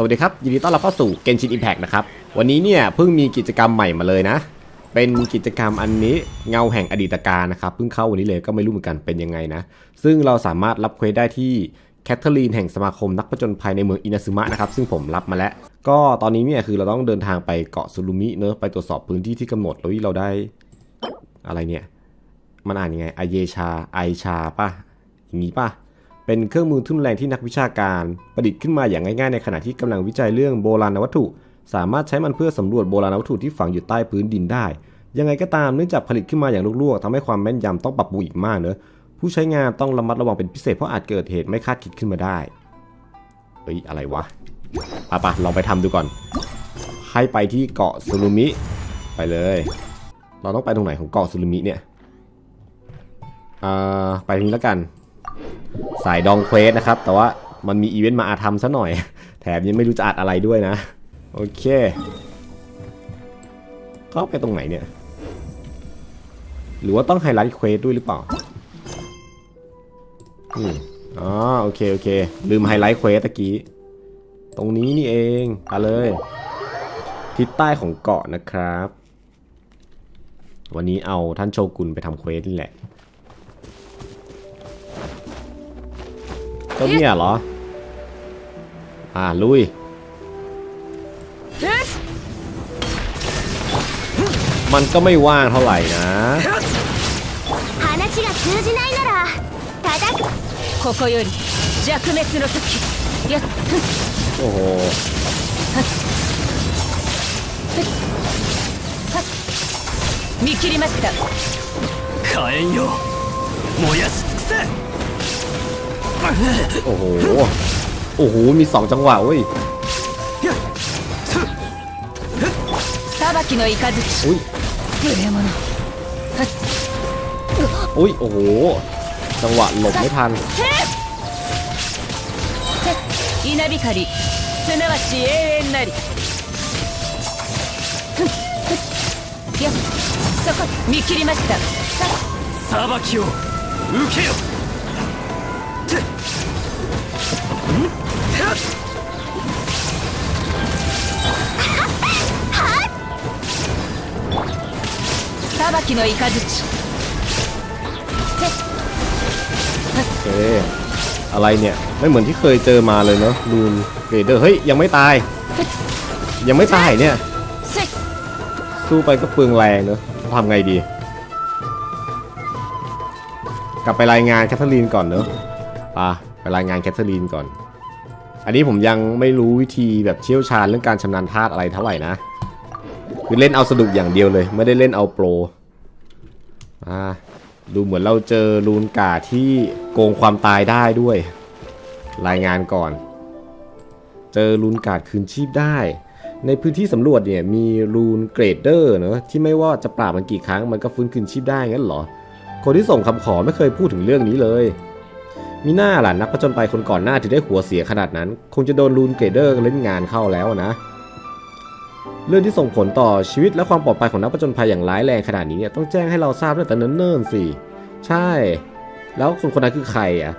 สวัสดีครับ ยินดีต้อนรับเข้าสู่ Genshin Impact นะครับ วันนี้เนี่ยเพิ่งมีกิจกรรมใหม่มาเลยนะ เป็นกิจกรรมอันนี้เงาแห่งอดีตการนะครับ เพิ่งเข้าวันนี้เลยก็ไม่รู้เหมือนกันเป็นยังไงนะ ซึ่งเราสามารถรับเควสได้ที่แคทเธอรีนแห่งสมาคมนักผจญภัยในเมืองอินาซึมะนะครับซึ่งผมรับมาแล้ว ก็ตอนนี้เนี่ยคือเราต้องเดินทางไปเกาะซูรุมิเนอะไปตรวจสอบพื้นที่ที่กำหนดแล้วที่เราได้อะไรเนี่ย มันอ่านยังไงไอเยชาไอชาป่ะอย่างนี้ป่ะ เป็นเครื่องมือทุ่นแรงที่นักวิชาการประดิษฐ์ขึ้นมาอย่างง่ายๆในขณะที่กำลังวิจัยเรื่องโบราณวัตถุ สามารถใช้มันเพื่อสำรวจโบราณวัตถุที่ฝังอยู่ใต้พื้นดินได้ ยังไงก็ตามเนื่องจากผลิตขึ้นมาอย่างลวกๆทำให้ความแม่นยำต้องปรับปรุงอีกมากเนอะผู้ใช้งานต้องระมัดระวังเป็นพิเศษเพราะอาจเกิดเหตุไม่คาดคิดขึ้นมาได้เฮ้ยอะไรวะปะปะลองไปทำดูก่อน ให้ไปที่เกาะซูรุมิ ไปเลย เราต้องไปตรงไหนของเกาะซูรุมิเนี่ยอ่าไปทางนี้แล้วกันายดองเควสนะครับ แต่ว่ามันมีอีเวนต์มาอาทำซะหน่อย แถมยังไม่รู้จะอัดอะไรด้วยนะ โอเค เข้าไปตรงไหนเนี่ย หรือว่าต้องไฮไลท์เควสด้วยหรือเปล่าอืมอ๋อโอเค โอเค ลืมไฮไลท์เควสตะกี้ ตรงนี้นี่เองมาเลย ทิศใต้ของเกาะนะครับ วันนี้เอาท่านโชกุนไปทำเควสนี่แหละ ก็เนี่ยเหรอ อ่า ลุย มันก็ไม่ว่างเท่าไหร่นะ 話が通じないなら叩くここより弱滅の時やっふん โอ้โห 見切りました火炎よ燃やし尽くせ โอ้โห โอ้โห มีสองจังหวะเว้ย 裁きの雷 อุ้ย 無礼者 อุ้ย โอ้โห จังหวะหลบไม่ทัน 稲光すなわち永遠なりふんふんやっそこ見切りましたさ裁きを受けよ 裁きの雷 โอเค อะไรเนี่ย ไม่เหมือนที่เคยเจอมาเลยเนาะลูนเรเดอร์ เฮ้ย ยังไม่ตาย ยังไม่ตายเนี่ย せい สู้ไปก็เปลืองแรงเนอะทำไงดี กลับไปรายงานแคทเธอรีนก่อนเนอะ ปะไปรายงานแคทเธอรีนก่อน อันนี้ผมยังไม่รู้วิธีแบบเชี่ยวชาญเรื่องการชำนาญธาตุอะไรเท่าไหร่นะ คือเล่นเอาสนุกอย่างเดียวเลย ไม่ได้เล่นเอาโปรอ่าดูเหมือนเราเจอรูนกาที่โกงความตายได้ด้วย รายงานก่อน เจอรูนกาดคืนชีพได้ ในพื้นที่สำรวจเนี่ยมีรูนเกรดเดอร์เนอะที่ไม่ว่าจะปราบมันกี่ครั้งมันก็ฟื้นคืนชีพได้งั้นเหรอ คนที่ส่งคำขอไม่เคยพูดถึงเรื่องนี้เลย มีหน้าล่ะนักผจญภัยคนก่อนหน้าถึงได้หัวเสียขนาดนั้น คงจะโดนรูนเกรเดอร์เล่นงานเข้าแล้วนะ เรื่องที่ส่งผลต่อชีวิตและความปลอดภัยของนักผจญภัยอย่างร้ายแรงขนาดนี้เนี่ยต้องแจ้งให้เราทราบตั้งแต่เนิ่นๆสิใช่ แล้วคนคนนั้นคือใครอะ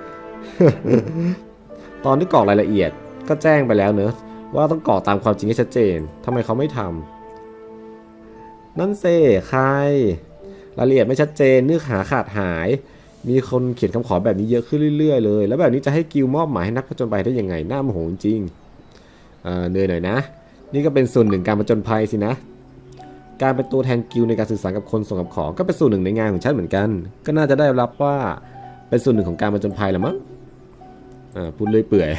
ตอนที่กรอกรายละเอียดก็แจ้งไปแล้วเนอะว่าต้องกรอกตามความจริงให้ชัดเจนทำไมเขาไม่ทำนั่นเซ่ใคร รายละเอียดไม่ชัดเจนเนื้อหาขาดหาย มีคนเขียนคำขอแบบนี้เยอะขึ้นเรื่อยๆเลย แล้วแบบนี้จะให้กิลมอบหมายให้นักผจญภัยได้ยังไงหน้าโมโหจริงเอ่อเหนื่อยหน่อยนะ นี่ก็เป็นส่วนหนึ่งการผจญภัยสินะ การเป็นตัวแทนกิลในการสื่อสารกับคนส่งคำขอ ก็เป็นส่วนหนึ่งในงานของฉันเหมือนกัน ก็น่าจะได้รับว่าเป็นส่วนหนึ่งของการผจญภัยละมั้งอ่าพูดเลยเปื่อย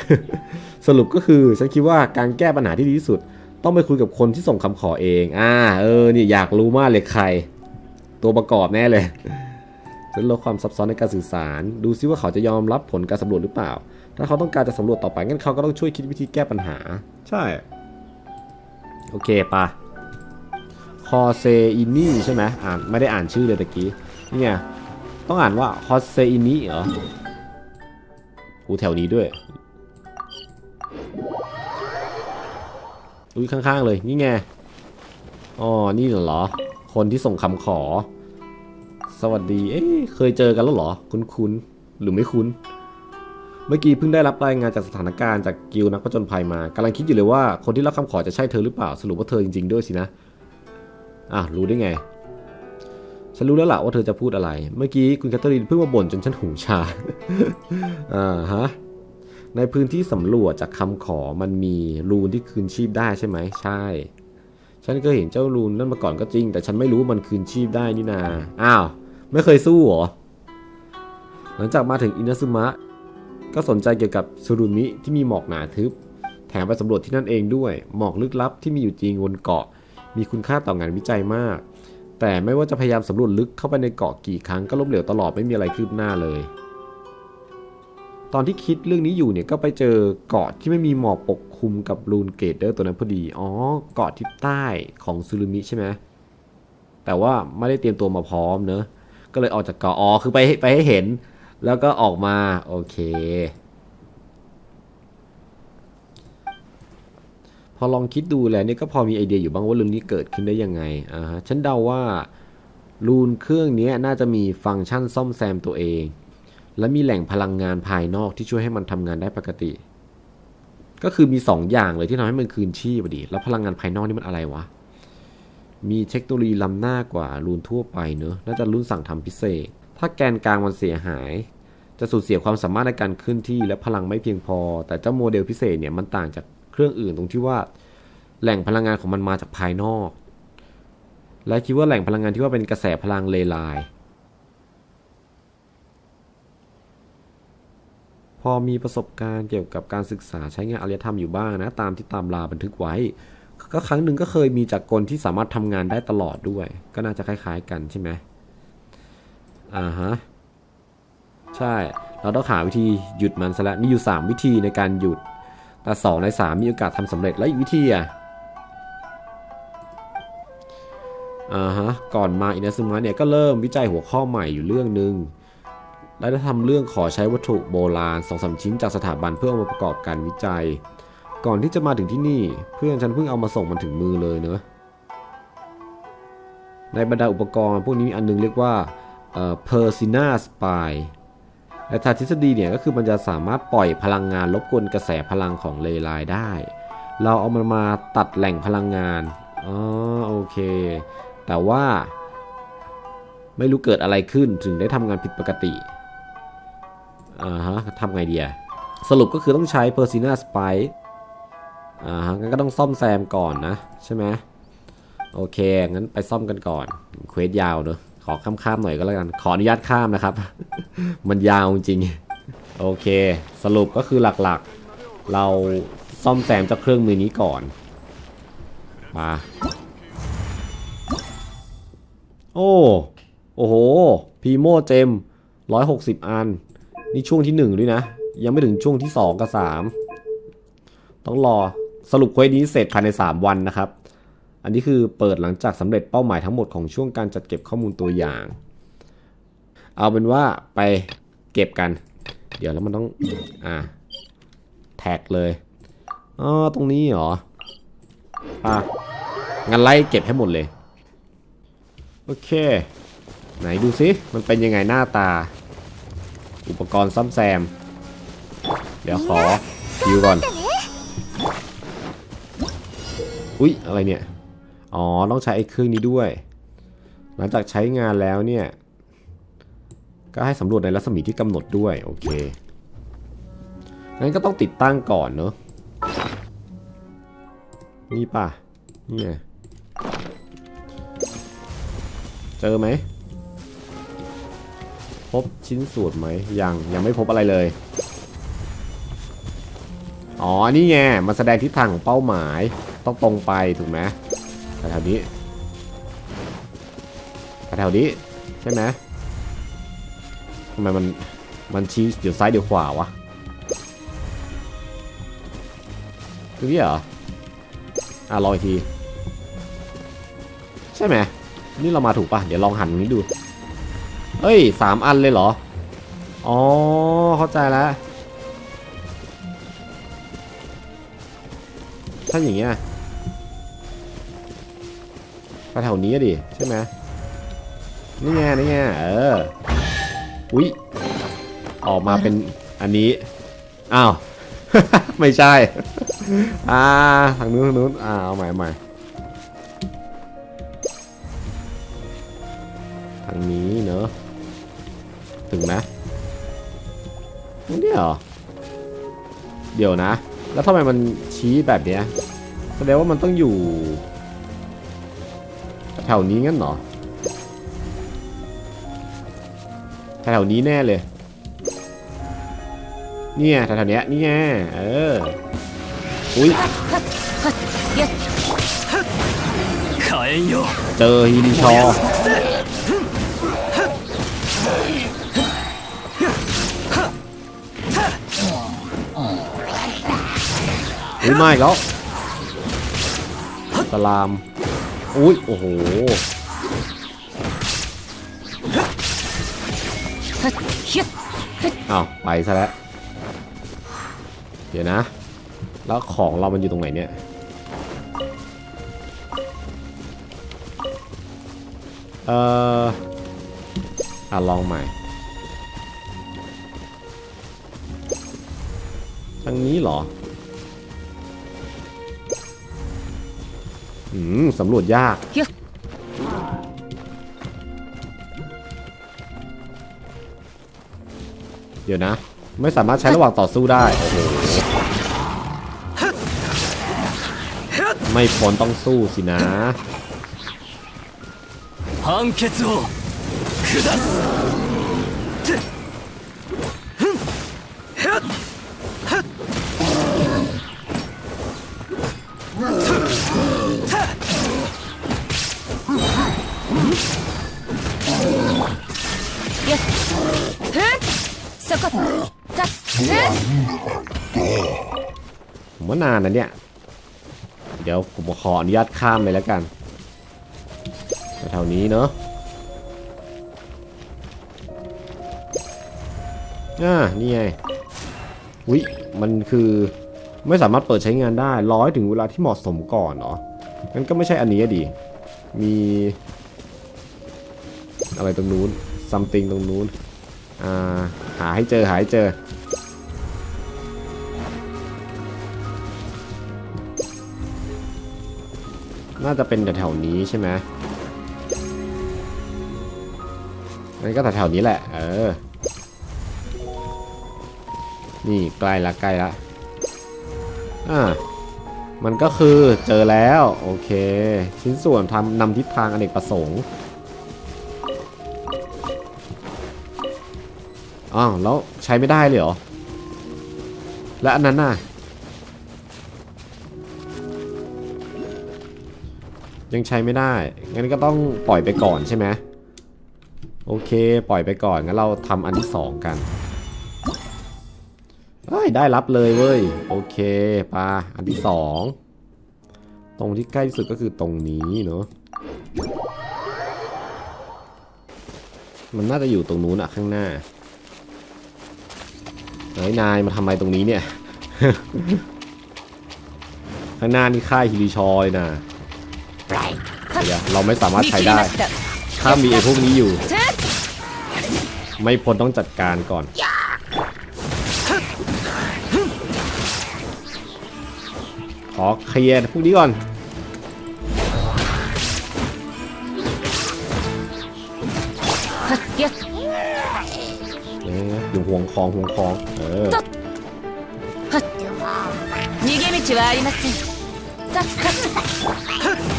สรุปก็คือฉันคิดว่าการแก้ปัญหาที่ดีที่สุด ต้องไปคุยกับคนที่ส่งคำขอเอง อ่า เออ นี่อยากรู้มากเลยใคร ตัวประกอบแน่เลย จะลดความซับซ้อนในการสื่อสาร ดูซิว่าเขาจะยอมรับผลการสำรวจหรือเปล่า ถ้าเขาต้องการจะสำรวจต่อไปงั้นเขาก็ต้องช่วยคิดวิธีแก้ปัญหา ใช่ โอเคปะฮอเซอินี่ใช่ไหมอ่านไม่ได้อ่านชื่อเลยตะกี้เนี่ยต้องอ่านว่าฮอเซอินี่เหรอหูแถวนี้ด้วยอุ้ยข้างๆเลยนี่ไงอ๋อนี่เหรอ คนที่ส่งคำขอ สวัสดี เอ๊ะเคยเจอกันแล้วเหรอ คุ้นๆหรือไม่คุ้น เมื่อกี้เพิ่งได้รับรายงานจากสถานการณ์จากกิลนักผจญภัยมากำลังคิดอยู่เลยว่าคนที่รับคำขอจะใช่เธอหรือเปล่า สรุปว่าเธอจริง ๆ ด้วยสินะ อะรู้ได้ไง ฉันรู้แล้วล่ะว่าเธอจะพูดอะไร เมื่อกี้คุณแคทเธอรีนเพิ่งมาบ่นจนฉันหูชา อ่าฮะในพื้นที่สำรวจจากคำขอมันมีรูนที่คืนชีพได้ใช่ไหมใช่ ฉันก็เห็นเจ้ารูนนั่นมาก่อนก็จริง แต่ฉันไม่รู้มันคืนชีพได้นี่นา อ้าว ไม่เคยสู้หรอ หลังจากมาถึงอินาซึมะ ก็สนใจเกี่ยวกับซูรุมิที่มีหมอกหนาทึบ แถมไปสำรวจที่นั่นเองด้วย หมอกลึกลับที่มีอยู่จริงบนเกาะ มีคุณค่าต่องานวิจัยมาก แต่ไม่ว่าจะพยายามสำรวจลึกเข้าไปในเกาะกี่ครั้งก็ล้มเหลวตลอดไม่มีอะไรคืบหน้าเลย ตอนที่คิดเรื่องนี้อยู่เนี่ยก็ไปเจอเกาะที่ไม่มีหมอกปกคลุมกับรูนเกตเดอร์ตัวนั้นพอดี อ๋อ เกาะทิศใต้ของซูรุมิใช่ไหมแต่ว่าไม่ได้เตรียมตัวมาพร้อมเนอะ ก็เลยออกจากเกาะอ๋อคือไปไปให้เห็น แล้วก็ออกมา โอเค พอลองคิดดูแล้วเนี่ยก็พอมีไอเดียอยู่บ้างว่าเรื่องนี้เกิดขึ้นได้ยังไงอ่าฮะฉันเดาว่ารูนเครื่องนี้น่าจะมีฟังก์ชันซ่อมแซมตัวเอง และมีแหล่งพลังงานภายนอกที่ช่วยให้มันทำงานได้ปกติ ก็คือมีสองอย่างเลยที่ทำให้มันคืนชีพอดี แล้วพลังงานภายนอกนี่มันอะไรวะ มีเทคโนโลยีล้ำหน้ากว่ารูนทั่วไปเนอะน่าจะรุ่นสั่งทำพิเศษ ถ้าแกนกลางมันเสียหาย จะสูญเสียความสามารถในการเคลื่อนที่และพลังไม่เพียงพอ แต่เจ้าโมเดลพิเศษเนี่ยมันต่างจากเครื่องอื่นตรงที่ว่า แหล่งพลังงานของมันมาจากภายนอก และคิดว่าแหล่งพลังงานที่ว่าเป็นกระแสพลังเลไลพอมีประสบการณ์เกี่ยวกับการศึกษาใช้งานอารยธรรมอยู่บ้างนะ ตามที่ตามลาบันทึกไว้ ก็ครั้งหนึ่งก็เคยมีจากกลที่สามารถทำงานได้ตลอดด้วย ก็น่าจะคล้าย ๆ กันใช่ไหมอ่าฮะ ใช่ เราต้องหาวิธีหยุดมันซะแล้วมีอยู่ 3 วิธีในการหยุด แต่2ใน 3 มีโอกาสทำสำเร็จแล้วอีกวิธีอะอ่าฮะ ก่อนมาอินาซึมะเนี่ยก็เริ่มวิจัยหัวข้อใหม่อยู่เรื่องหนึ่งและได้ทำเรื่องขอใช้วัตถุโบราณสองสามชิ้นจากสถาบันเพื่อเอามาประกอบการวิจัย ก่อนที่จะมาถึงที่นี่ เพื่อนฉันเพิ่งเอามาส่งมันถึงมือเลยเนอะในบรรดาอุปกรณ์พวกนี้มีอันนึงเรียกว่าเอ่อ Persina Spy ในทางทฤษฎีเนี่ยก็คือมันจะสามารถปล่อยพลังงานรบกวนกระแสพลังของเลไลได้ เราเอามันมาตัดแหล่งพลังงานอ๋อโอเค แต่ว่าไม่รู้เกิดอะไรขึ้นถึงได้ทำงานผิดปกติอ่าฮะทำไงดีอะสรุปก็คือต้องใช้ Persina Spy อ่าฮะงั้นก็ต้องซ่อมแซมก่อนนะ ใช่ไหมโอเค งั้นไปซ่อมกันก่อน เควสยาวเนอะขอข้ามๆหน่อยก็แล้วกัน ขออนุญาตข้ามนะครับ มันยาวจริง โอเค สรุปก็คือหลักๆ เราซ่อมแซมเจ้าเครื่องมือนี้ก่อน มา โอ้ โอ้โห พีโมเจมร้อยหกสิบอัน นี่ช่วงที่หนึ่งด้วยนะ ยังไม่ถึงช่วงที่สองกับสามต้องรอ สรุปเควสนี้เสร็จภายใน 3 วันนะครับ อันนี้คือเปิดหลังจากสำเร็จเป้าหมายทั้งหมดของช่วงการจัดเก็บข้อมูลตัวอย่าง เอาเป็นว่าไปเก็บกัน เดี๋ยวแล้วมันต้องอ่าแท็กเลยอ๋อตรงนี้เหรออะงั้นไล่เก็บให้หมดเลยโอเค ไหนดูซิมันเป็นยังไงหน้าตา อุปกรณ์ซ่อมแซม เดี๋ยวขอคิวก่อน อุ๊ย อะไรเนี่ย อ๋อ ต้องใช้ไอ้เครื่องนี้ด้วย หลังจากใช้งานแล้วเนี่ย ก็ให้สำรวจในรัศมีที่กำหนดด้วย โอเค งั้นก็ต้องติดตั้งก่อนเนอะนี่ป่ะนี่ไงเจอไหม พบชิ้นส่วนไหม ยัง ยังไม่พบอะไรเลยอ๋อ นี่ไง มันแสดงทิศทางของเป้าหมาย ต้องตรงไปถูกไหมแถวนี้แถวนี้ใช่ไหมทำไมมันมันชี้เดี๋ยวซ้ายเดี๋ยวขวาวะคือนี่เหรออะรออีกที ใช่ไหมนี่เรามาถูกปะเดี๋ยวลองหันนี้ดู เอ้ยสามอันเลยเหรอ อ๋อ เข้าใจแล้ว ถ้าอย่างเงี้ย ไปแถวนี้ดิใช่ไหมนี่ไงนี่ไงเอออุ๊ยออกมาเป็นอันนี้อ้าวไม่ใช่ อ่าทางนู้นทางนู้นอ่าเอาใหม่ใหม่ทางนี้เนอะถึงไหมตรงนี้เหรอเดี๋ยวนะ แล้วทำไมมันชี้แบบเนี้ยแสดงว่ามันต้องอยู่ ถวนี้งั้นหรอแถวนี้แน่เลย เนี่ยแถวๆเนี้ยนี่ไงเออ อุ้ยเจอฮินชออุ้ยไม่แล้วสลาม อุ้ยโอ้โหเอาไปซะแล้ว เดี๋ยวนะ แล้วของเรามันอยู่ตรงไหนเนี่ย เอ่ออะลองใหม่ทางนี้เหรอ อืม สำรวจยาก よっ เดี๋ยวนะ ไม่สามารถใช้ระหว่างต่อสู้ได้ โอ้โห ไม่พ้นต้องสู้สินะ 判決を下す ว่านานนะเนี่ย เดี๋ยวผมขออนุญาตข้ามเลยแล้วกันแถวนี้เนาะอ่านี่ไงอุ้ยมันคือไม่สามารถเปิดใช้งานได้ร้อยถึงเวลาที่เหมาะสมก่อนเหรองั้นก็ไม่ใช่อันนี้ดิมี อะไรตรงนู้น something ตรงนู้น อ่า หาให้เจอหาให้เจอ น่าจะเป็นแถวๆนี้ใช่ไหมงั้นก็แถวๆนี้แหละ เออ นี่ใกล้ละใกล้ละอ่ามันก็คือเจอแล้ว โอเค ชิ้นส่วนทำนำทิศทางอเนกประสงค์อ้าวแล้วใช้ไม่ได้เลยเหรอ และอันนั้นน่ะ ยังใช้ไม่ได้ งั้นก็ต้องปล่อยไปก่อนใช่ไหมโอเค ปล่อยไปก่อน งั้นเราทำอันที่สองกันเอ้ย ได้รับเลยเว้ย โอเคปาอันที่สองตรงที่ใกล้ที่สุดก็คือตรงนี้เนาะมันน่าจะอยู่ตรงนู้นอะข้างหน้าเฮ้ยนายมาทำอะไรตรงนี้เนี่ย ข้างหน้านี่ค่ายฮิริชอยนะ เดี๋ยวเราไม่สามารถ 見 ใช้ 切り ได้ ました ถ้ามีไอ้พวกนี้อยู่ ふん ไม่พ้นต้องจัดการก่อน ขอเคลียร์พวกนี้ก่อน はっよっ เอ๊ะอยู่ห่วงของห่วงของเออ はっ逃げ道はありませんたっはっ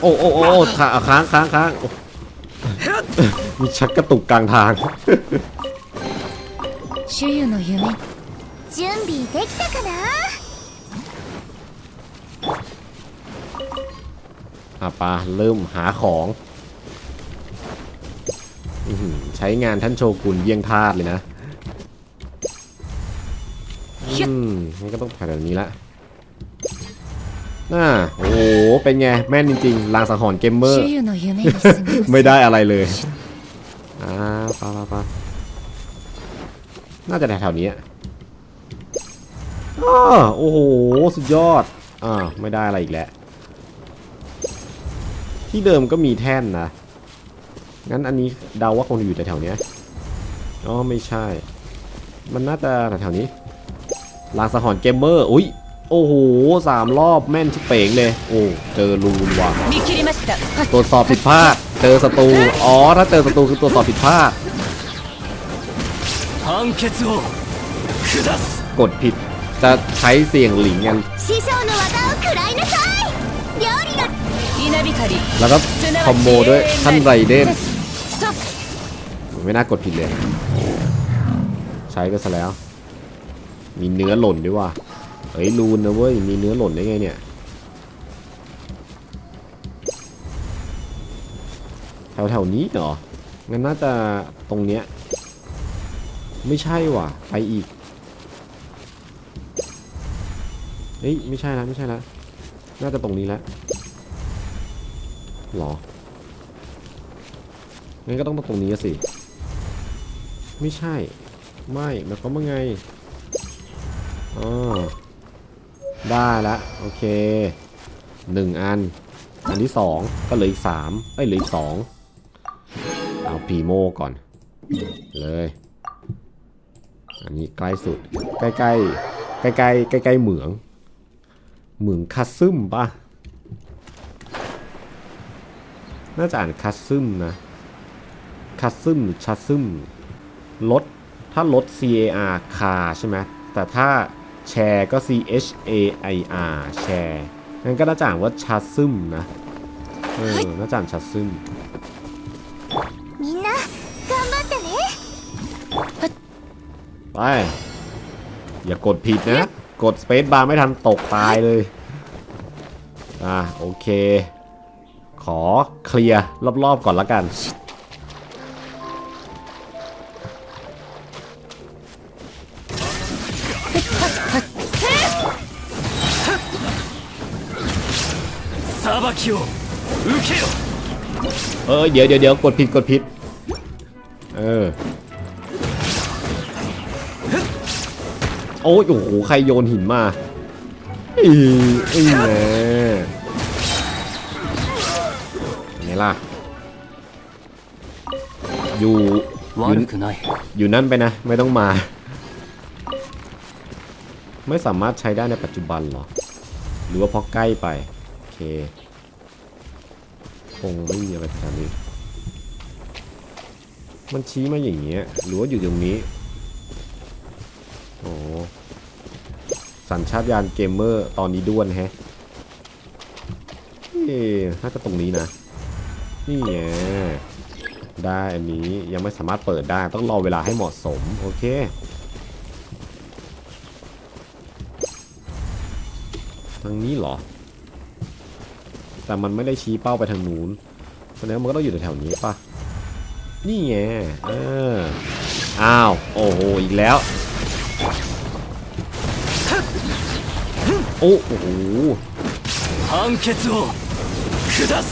โอ้โอ้โอ้โอ้ขาค้างค้างค้างโอ้มีชักกระตุกกลางทาง 主湯の夢準備できたかな อ่ะปาเริ่มหาของอื้อหือใช้งานท่านโชกุนเยี่ยงทาสเลยนะ อืมงั้นก็ต้องผ่านแบบนี้ละ น่าโอ้โห เป็นไง แม่นจริงๆลางสังหรณ์เกมเมอร์ ไม่ได้อะไรเลย อ่าปาปาปาน่าจะแถวๆนี้อ้าโอ้โห สุดยอด อ่า ไม่ได้อะไรอีกแล้ว ที่เดิมก็มีแท่นนะ งั้นอันนี้เดาว่าคงอยู่แถวๆนี้อ๋อ ไม่ใช่ มันน่าจะแถวๆนี้ลางสังหรณ์เกมเมอร์ อุ้ย โอ้โหสามรอบแม่นชิเป่งเลย โอ้เจอรูนว่ะตรวจสอบผิดพลาด เจอศัตรู อ๋อ ถ้าเจอศัตรูคือตรวจสอบผิดพลาดกดผิด จะใช้เสียงหลิงกันแล้วก็คอมโมด้วยท่านไรเดนไม่น่ากดผิดเลย ใช้ไปซะแล้ว มีเนื้อหล่นด้วยว่ะ ฮ้ยรูนนะเว้ย มีเนื้อหล่นได้ไงเนี่ยแถวแถวๆนี้เหรอ งั้นน่าจะตรงเนี้ย ไม่ใช่ว่ะ ไปอีก เฮ้ย ไม่ใช่แล้วไม่ใช่แล้วน่าจะตรงนี้แล้วหรอ งั้นก็ต้องตรงนี้สิ ไม่ใช่ ไม่มันก็ว่าไงอ๋อ ได้ละโอเคหนึ่งอัน อันที่สองก็เหลืออีกสามเอ้ยเหลืออีกสองเอาพีโมก่อน เลย อันนี้ใกล้สุด ใกล้ใกล้ใกล้ใกล้ใกล้ใกล้เหมือง เหมืองคัสซึมปะน่าจะอ่านคัสซึมนะคัสซึมหรือชัสซึมลดถ้าลด C A R คาใช่ไหมแต่ถ้า แชร์ก็ C H A I R แชร์งั้นก็น่าจะอ่านว่าชัสซึมนะเออน่าจะอ่านชัสซึม みんな頑張ってね ไป อย่ากดผิดนะ กด Space Bar ไม่ทันตกตายเลย อ่ะ โอเค ขอเคลียร์รอบๆก่อนละกัน 裁きを受けよ เออเดี๋ยวเดี๋ยวเดี๋ยวกดผิดกดผิด เออ โอ้ยโอ้โหใครโยนหินมาอีอีแหน่ไงล่ะ อยู่อยู่ 悪くない อยู่นั่นไปนะ ไม่ต้องมา ไม่สามารถใช้ได้ในปัจจุบันเหรอ หรือว่าเพราะใกล้ไป โอเค คงไม่มีอะไรแถวนี้ มันชี้มาอย่างเงี้ย หรือว่าอยู่ตรงนี้ โอ้สัญชาตญาณเกมเมอร์ตอนนี้ด้วนแฮะเอ๊ะน่าจะตรงนี้นะ นี่ไงได้อันนี้ยังไม่สามารถเปิดได้ต้องรอเวลาให้เหมาะสม โอเคทางนี้เหรอ แต่มันไม่ได้ชี้เป้าไปทางนู้นแสดงว่ามันก็ต้องอยู่แถวๆนี้ป่ะ นี่ไง เออ อ้าว โอ้โห อีกแล้ว โอ้โอ้โห 判決を下す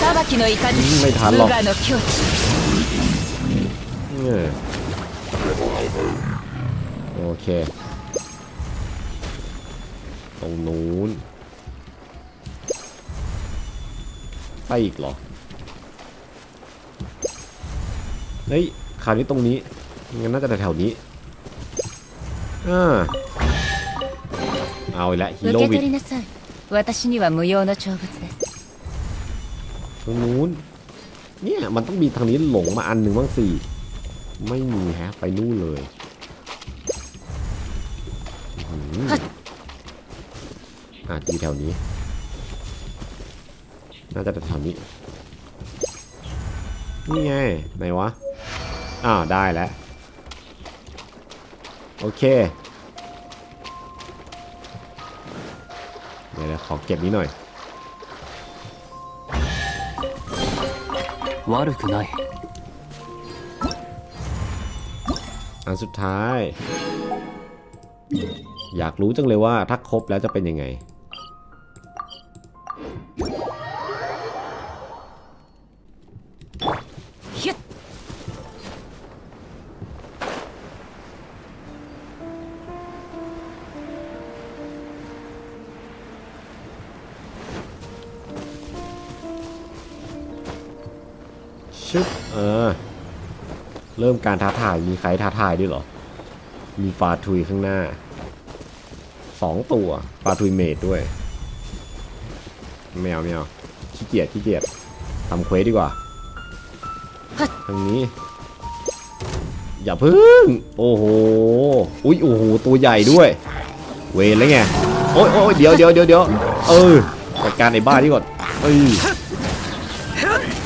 裁きの雷ไม่ทัน 無 หรอก 我の境地 เออโอเค ต รงนู้น ไปอีกเหรอ เฮ้ยคราวนี้ตรงนี้ งั้นน่าจะแถวๆนี้ อ่า เอาอีกแล้วฮี 受 โร่ け วิ 取 ด りなさい私には無用の長物です ตรงนู้น เนี่ยมันต้องมีทางนี้หลงมาอันหนึ่งบ้างสิ ไม่มีแฮะ ไปนู่นเลย อาจอยู่แถวนี้ น่าจะแถวนี้ นี่ไง ไหนวะ อ้าว ได้แล้ว โอเค เดี๋ยวๆขอเก็บนี้หน่อย 悪くない อันสุดท้าย อยากรู้จังเลยว่าถ้าครบแล้วจะเป็นยังไง ต้การท้าทาย มีใครท้าทายด้วยเหรอ มีฟาทุยข้างหน้าสองตัวฟาทุยเมดด้วยแมวแมวขี้เกียจขี้เกียจทำเควสดีกว่าทางนี้ อย่าพึ่ง โอ้โหอุ้ยโอ้โหตัวใหญ่ด้วย เวรแล้วไงโอ้ยโอ้ยเดี๋ยวเดี๋ยวเดี๋ยวเดี๋ยวเออจัดการในบ้านดีกว่านเอ้ย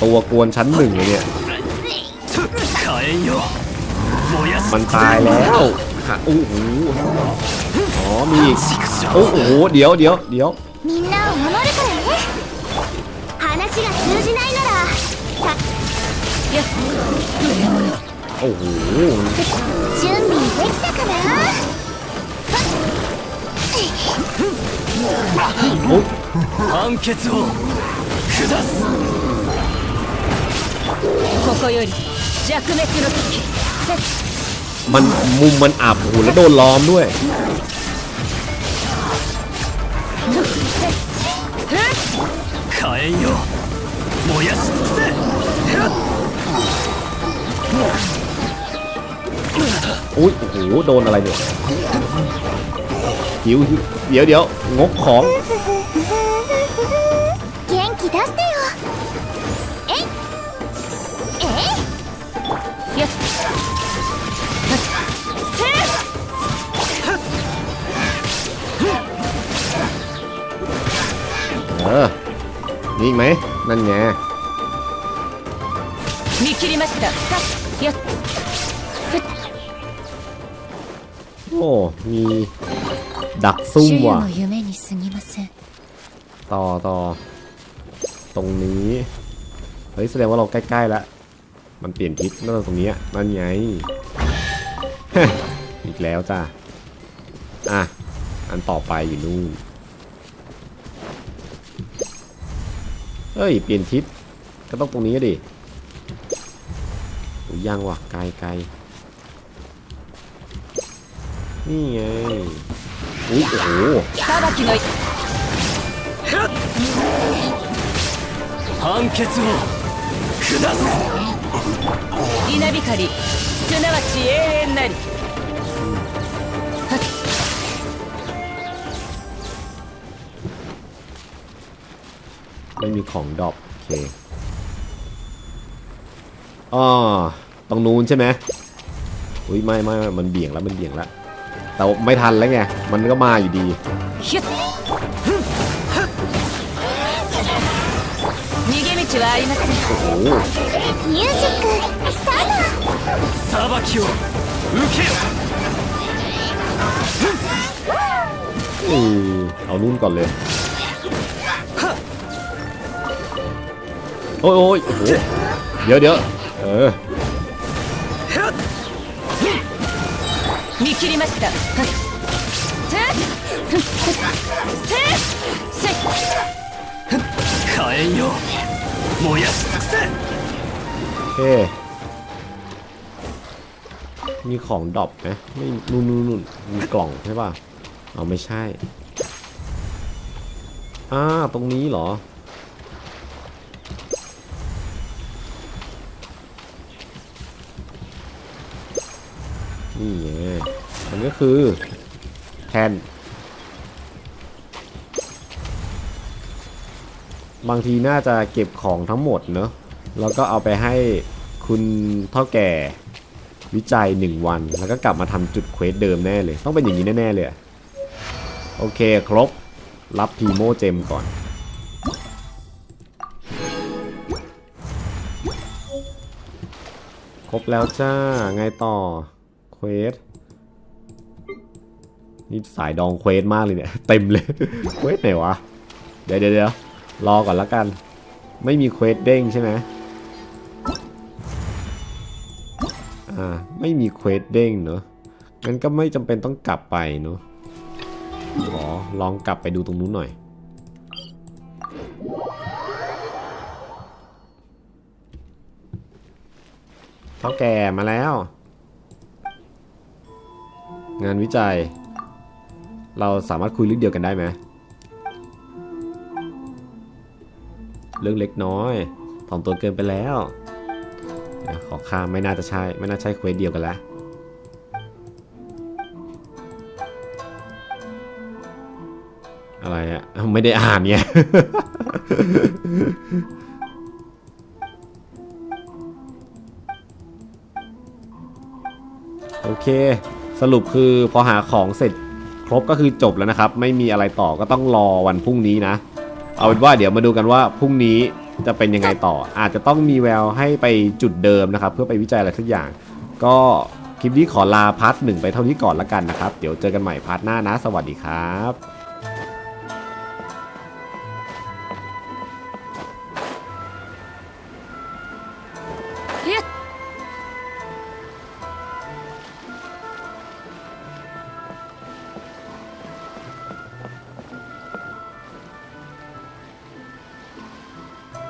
ตัวกวนชั้นหนึ่งเลยเนี่ย มันตายแล้วหาโอ้โหอ๋อ มีอีกโอ้โห เดี๋ยวเดี๋ยวเดี๋ยว みんなを守るからね話が通じないならた โอ้โห 準備できたかな โอ้ย 判決を下すここより弱滅の時 มันมุมมันอับหูแล้วโดนล้อมด้วย อุ้ยโอ้โหโดนอะไรเนี่ยหิวหิวเดี๋ยวเดี๋ยวงกของ ออ นี่อีกไหม นั่นไง 見切りましたよっ โอ้ มีดักซุ่ม 主 ว่ะ の夢に過ぎません ต่อต่อ ตรงนี้ เฮ้ย แสดงว่าเราใกล้ๆแล้ว มันเปลี่ยนทิศนั่นตรงเนี้ยนั่นไง อีกแล้วจ้าอ่ะ อันต่อไปอยู่นู่น เฮ้ย เปลี่ยนทิศ ก็ต้องตรงนี้ดิโอ้ยยังว่ะ ไกลไกลนี่ไง อุ้ยโอ้โห 裁きの判決を下す稲光すなわち永遠なり ไม่มีของดรอปโอเคอ๋อตรงนู้นใช่ไหมอุ้ยไม่ไม่ไม่มันเบี่ยงแล้วมันเบี่ยงแล้ว แต่ว่าไม่ทันแล้วไง มันก็มาอยู่ดี ひゅっ逃げ道はありません โอ้โห ミュージックスタート裁きを受けよ อือเอานู่นก่อนเลย โอ้ยโอ้ยโอ้โห เดี๋ยวเดี๋ยวเออ 見切りましたはってふっせせ火炎よ燃やし尽くせ โอเค มีของดรอปไหมไม่นู่นนู่นนู่นมีกล่องใช่ป่ะ เอาไม่ใช่ อ่า ตรงนี้เหรอ นี่ไงมันก็คือแทน บางทีน่าจะเก็บของทั้งหมดเนอะแล้วก็เอาไปให้คุณเท่าแก่วิจัยหนึ่งวัน แล้วก็กลับมาทำจุดเควสเดิมแน่เลย ต้องเป็นอย่างนี้แน่ ๆ เลย โอเคครบ รับพีโมเจมก่อน ครบแล้วจ้า ไงต่อ ควสนี่สายดองเควสมากเลยเนี่ย เต็มเลย เควสไหนวะเดี๋ยวเดี๋ยวเดี๋ยวรอก่อนละกัน ไม่มีเควสเด้งใช่ไหมอ่า ไม่มีเควสเด้งเนอะงั้นก็ไม่จำเป็นต้องกลับไปเนอะขอลองกลับไปดูตรงนู้นหน่อย เท่าแก่มาแล้ว งานวิจัย เราสามารถคุยเรื่องเดียวกันได้ไหมเรื่องเล็กน้อยถ่อมตัวเกินไปแล้ว ขอข้ามไม่น่าจะใช่ ไม่น่าใช่เควสเดียวกันล้วอะไรอะไม่ได้อ่านไงโอเค สรุปคือพอหาของเสร็จครบก็คือจบแล้วนะครับ ไม่มีอะไรต่อก็ต้องรอวันพรุ่งนี้นะ เอาเป็นว่าเดี๋ยวมาดูกันว่าพรุ่งนี้จะเป็นยังไงต่อ อาจจะต้องมีแววให้ไปจุดเดิมนะครับ เพื่อไปวิจัยอะไรสักอย่าง ก็คลิปนี้ขอลาพาร์ทหนึ่งไปเท่านี้ก่อนละกันนะครับ เดี๋ยวเจอกันใหม่พาร์ทหน้านะ สวัสดีครับ